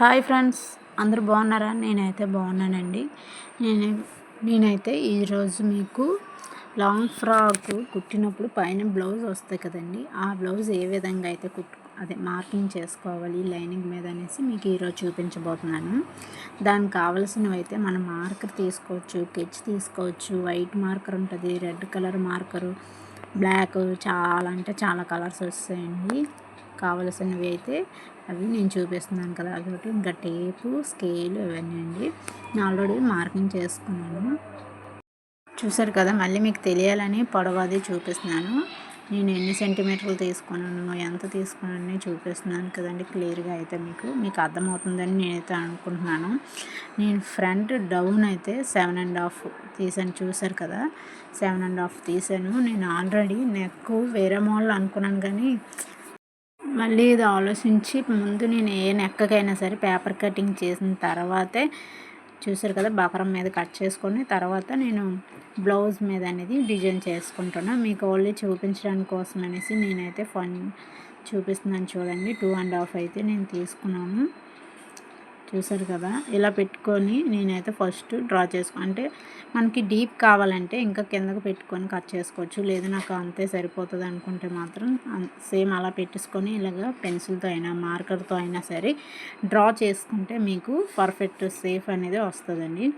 Hi friends అందరూ బాగున్నారా? నేనైతే బాగున్నానండి. నేను నేనైతే ఈరోజు మీకు లాంగ్ ఫ్రాక్ కుట్టినప్పుడు పైన బ్లౌజ్ వస్తాయి కదండి. ఆ బ్లౌజ్ ఏ విధంగా అయితే కుట్టు అదే మార్కింగ్ చేసుకోవాలి లైనింగ్ మీద అనేసి మీకు ఈరోజు చూపించబోతున్నాను. దానికి కావలసినవి అయితే మనం మార్కర్ తీసుకోవచ్చు కెచ్ తీసుకోవచ్చు వైట్ మార్కర్ ఉంటుంది రెడ్ కలర్ మార్కరు బ్లాక్ చాలా అంటే చాలా కలర్స్ వస్తాయండి. కావలసినవి అయితే అవి నేను చూపిస్తున్నాను కదా అదొకటి ఇంకా టేపు స్కేల్ ఇవన్నీ అండి. నేను ఆల్రెడీ మార్కింగ్ చేసుకున్నాను. చూసారు కదా మళ్ళీ మీకు తెలియాలని పొడవది చూపిస్తున్నాను. నేను ఎన్ని సెంటీమీటర్లు తీసుకున్నాను ఎంత తీసుకున్నాను చూపిస్తున్నాను కదండి క్లియర్గా అయితే మీకు. మీకు అర్థమవుతుందని నేనైతే అనుకుంటున్నాను. నేను ఫ్రంట్ డౌన్ అయితే సెవెన్ అండ్ హాఫ్ తీసాను చూసారు కదా. సెవెన్ అండ్ హాఫ్ తీసాను. నేను ఆల్రెడీ నెక్ వేరే మోడల్ అనుకున్నాను కానీ మళ్ళీ ఇది ఆలోచించి ముందు నేను ఏ నెక్కకైనా సరే పేపర్ కటింగ్ చేసిన తర్వాతే చూసారు కదా బకరం మీద కట్ చేసుకొని తర్వాత నేను బ్లౌజ్ మీద అనేది డిజైన్ చేసుకుంటున్నా. మీకు ఓన్లీ చూపించడానికి కోసం అనేసి నేనైతే ఫన్ చూపిస్తున్నాను చూడండి. టూ అండ్ హాఫ్ అయితే నేను తీసుకున్నాను. చూసారు కదా ఇలా పెట్టుకొని నేనైతే ఫస్ట్ డ్రా చేసుకో అంటే మనకి డీప్ కావాలంటే ఇంకా కిందకు పెట్టుకొని కట్ చేసుకోవచ్చు. లేదు నాకు అంతే సరిపోతుంది అనుకుంటే మాత్రం సేమ్ అలా పెట్టేసుకొని ఇలాగ పెన్సిల్తో అయినా మార్కర్తో అయినా సరే డ్రా చేసుకుంటే మీకు పర్ఫెక్ట్ సేఫ్ అనేది వస్తుందండి.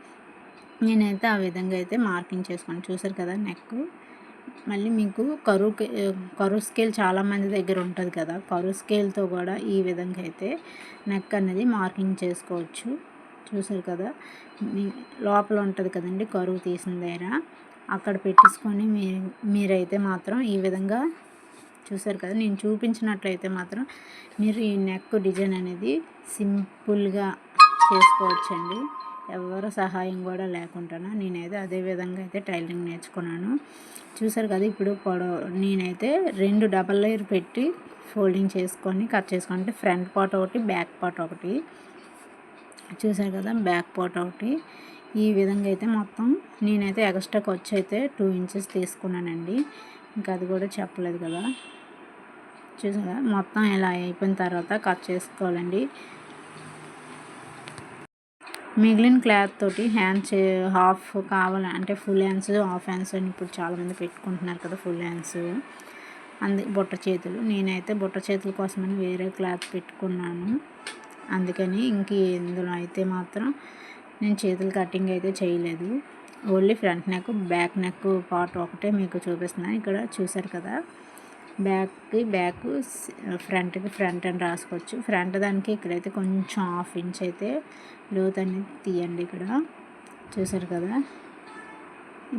నేనైతే ఆ విధంగా అయితే మార్కింగ్ చేసుకొని చూసారు కదా నెక్ మళ్ళీ మీకు కరువు కరువు స్కేల్ చాలామంది దగ్గర ఉంటుంది కదా. కరువు స్కేల్తో కూడా ఈ విధంగా అయితే నెక్ అనేది మార్కింగ్ చేసుకోవచ్చు. చూసారు కదా? మీ లోపల ఉంటుంది కదండి కరువు తీసిన దగ్గర. అక్కడ పెట్టేసుకొని మీ మీరైతే మాత్రం ఈ విధంగా చూసారు కదా? నేను చూపించినట్లయితే మాత్రం మీరు ఈ నెక్ డిజైన్ అనేది సింపుల్గా చేసుకోవచ్చండి. ఎవరు సహాయం కూడా లేకుండా నేనైతే అదే విధంగా అయితే టైలరింగ్ నేర్చుకున్నాను. చూసారు కదా ఇప్పుడు పొడవు నేనైతే రెండు డబల్ లేయర్ పెట్టి ఫోల్డింగ్ చేసుకొని కట్ చేసుకుంటే ఫ్రంట్ పార్ట్ ఒకటి బ్యాక్ పార్ట్ ఒకటి. చూసారు కదా బ్యాక్ పార్ట్ ఒకటి. ఈ విధంగా అయితే మొత్తం నేనైతే ఎక్స్ట్రా ఖర్చు అయితే టూ ఇంచెస్ తీసుకున్నానండి. ఇంకా అది కూడా చెప్పలేదు కదా. చూసారా మొత్తం ఇలా అయిపోయిన తర్వాత కట్ చేసుకోవాలండి. మిగిలిన క్లాత్ తోటి హ్యాండ్స్ హాఫ్ కావాలి అంటే ఫుల్ హ్యాండ్స్ హాఫ్ హ్యాండ్స్ అని ఇప్పుడు చాలామంది పెట్టుకుంటున్నారు కదా ఫుల్ హ్యాండ్స్. అందు బుట్ట చేతులు. నేనైతే బుట్ట చేతుల కోసమని వేరే క్లాత్ పెట్టుకున్నాను. అందుకని ఇంక ఇందులో అయితే మాత్రం నేను చేతులు కటింగ్ అయితే చేయలేదు. Only front neck back neck part ఒకటే మీకు చూపిస్తున్నాను. ఇక్కడ చూసారు కదా? బ్యాక్కి బ్యాక్ ఫ్రంట్కి ఫ్రంట్ అని రాసుకోవచ్చు. ఫ్రంట్ దానికి ఇక్కడైతే కొంచెం హాఫ్ ఇంచ్ అయితే లోత్ అనేది తీయండి ఇక్కడ. చూసారు కదా?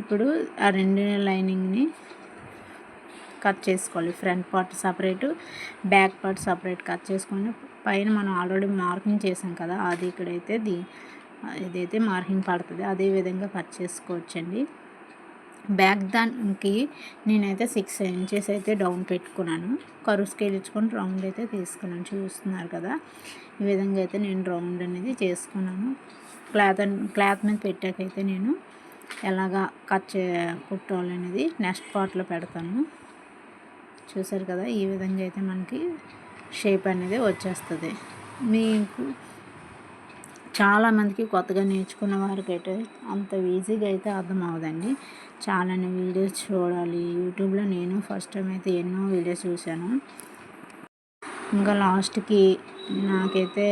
ఇప్పుడు ఆ రెండు లైనింగ్ని కట్ చేసుకోవాలి. Front part separate back part separate cut చేసుకొని పైన మనం ఆల్రెడీ మార్కింగ్ చేసాం కదా అది ఇక్కడైతే దీ ఇదైతే మార్కింగ్ పడుతుంది. అదే విధంగా కట్ చేసుకోవచ్చండి. బ్యాక్ దానికి నేనైతే సిక్స్ ఇంచెస్ అయితే డౌన్ పెట్టుకున్నాను. కరువు స్కేల్ ఇచ్చుకొని రౌండ్ అయితే తీసుకున్నాను. చూస్తున్నారు కదా? ఈ విధంగా అయితే నేను రౌండ్ అనేది చేసుకున్నాను. క్లాత్ క్లాత్ మీద పెట్టాకైతే నేను ఎలాగా కట్ చే కుట్టాలనేది నెక్స్ట్ పార్ట్లో పెడతాను. చూసారు కదా? ఈ విధంగా అయితే మనకి షేప్ అనేది వచ్చేస్తుంది. మీకు చాలామందికి కొత్తగా నేర్చుకున్న వారికి అయితే అంత ఈజీగా అయితే అర్థం అవ్వదండి. చాలా వీడియోస్ చూడాలి. యూట్యూబ్లో నేను ఫస్ట్ టైం అయితే ఎన్నో వీడియోస్ చూశాను. ఇంకా లాస్ట్కి నాకైతే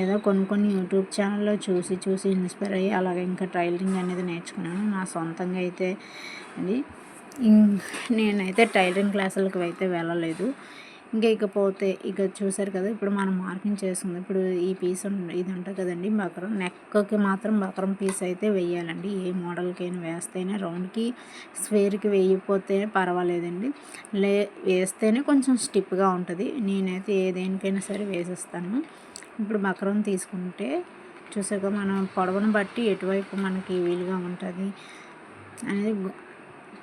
ఏదో కొన్ని కొన్ని యూట్యూబ్ ఛానల్లో చూసి చూసి ఇన్స్పైర్ అయ్యి అలాగే ఇంకా టైలరింగ్ అనేది నేర్చుకున్నాను. నా సొంతంగా అయితే అది నేనైతే టైలరింగ్ క్లాసులకు అయితే వెళ్ళలేదు. ఇంకా ఇకపోతే ఇక చూసారు కదా ఇప్పుడు మనం మార్కింగ్ చేసుకుంది. ఇప్పుడు ఈ పీస్ ఇది ఉంటుంది కదండి బక్రం నెక్కి మాత్రం బక్రం పీస్ అయితే వేయాలండి. ఏ మోడల్కైనా వేస్తేనే రౌండ్కి స్వేర్కి వేయకపోతే పర్వాలేదండి. లే వేస్తేనే కొంచెం స్టిప్గా ఉంటుంది. నేనైతే ఏ దేనికైనా సరే వేసేస్తాను. ఇప్పుడు బక్రం తీసుకుంటే చూసాక మనం పొడవును బట్టి ఎటువైపు మనకి వీలుగా ఉంటుంది అనేది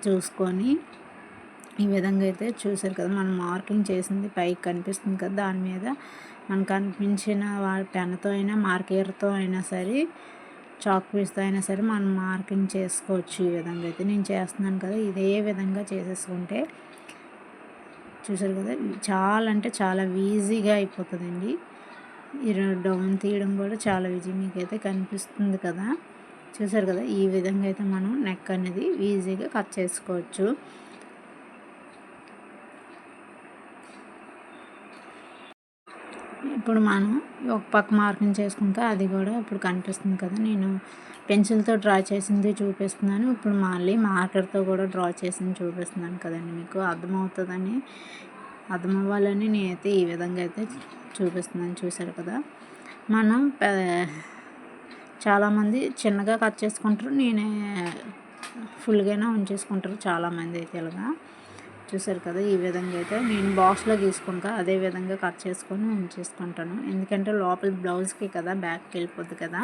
చూసుకొని ఈ విధంగా అయితే చూసారు కదా మనం మార్కింగ్ చేసింది పైకి కనిపిస్తుంది కదా దాని మీద మనకు కనిపించిన పెన్తో అయినా మార్కర్తో అయినా సరే చాక్ పీస్తో అయినా సరే మనం మార్కింగ్ చేసుకోవచ్చు ఈ విధంగా అయితే. నేను చేస్తున్నాను కదా ఇదే విధంగా చేసేసుకుంటే చూసారు కదా చాలా అంటే చాలా ఈజీగా అయిపోతుందండి. ఈ డౌన్ తీయడం కూడా చాలా ఈజీ మీకైతే కనిపిస్తుంది కదా. చూసారు కదా ఈ విధంగా అయితే మనం నెక్ అనేది ఈజీగా కట్ చేసుకోవచ్చు. ఇప్పుడు మనం ఒక పక్క మార్కింగ్ చేసుకుంటే అది కూడా ఇప్పుడు కనిపిస్తుంది కదా. నేను పెన్సిల్తో డ్రా చేసింది చూపిస్తున్నాను. ఇప్పుడు మళ్ళీ మార్కర్తో కూడా డ్రా చేసింది చూపిస్తున్నాను కదండి మీకు. అర్థమవుతుందని అర్థమవ్వాలని నేనైతే ఈ విధంగా అయితే చూపిస్తున్నాను. చూశారు కదా. మనం చాలామంది చిన్నగా కట్ చేసుకుంటారు. నేనే ఫుల్గానే ఉంచేసుకుంటారు చాలామంది అయితే ఇలాగా. చూసారు కదా ఈ విధంగా అయితే నేను బాక్స్లో గీసుకుంటా అదే విధంగా కట్ చేసుకొని ఉంచేసుకుంటాను. ఎందుకంటే లోపల బ్లౌజ్కి కదా బ్యాక్కి వెళ్ళిపోద్ది కదా.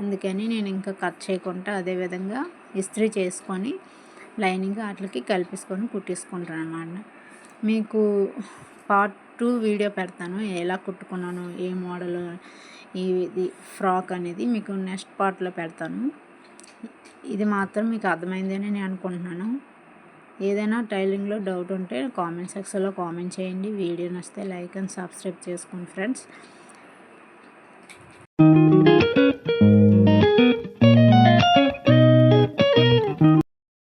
అందుకని నేను ఇంకా కట్ చేయకుండా అదే విధంగా ఇస్త్రీ చేసుకొని లైనింగ్ వాటికి కలిపేసుకొని కుట్టేసుకుంటాను అన్నమాట. మీకు పార్ట్ టూ వీడియో పెడతాను ఎలా కుట్టుకున్నాను ఏ మోడల్ ఇది ఫ్రాక్ అనేది మీకు నెక్స్ట్ పార్ట్లో పెడతాను. ఇది మాత్రం మీకు అర్థమైందని నేను అనుకుంటున్నాను. ఏదైనా టైలింగ్లో డౌట్ ఉంటే కామెంట్ సెక్షన్లో కామెంట్ చేయండి. వీడియో నచ్చితే లైక్ అండ్ సబ్స్క్రైబ్ చేసుకోండి ఫ్రెండ్స్.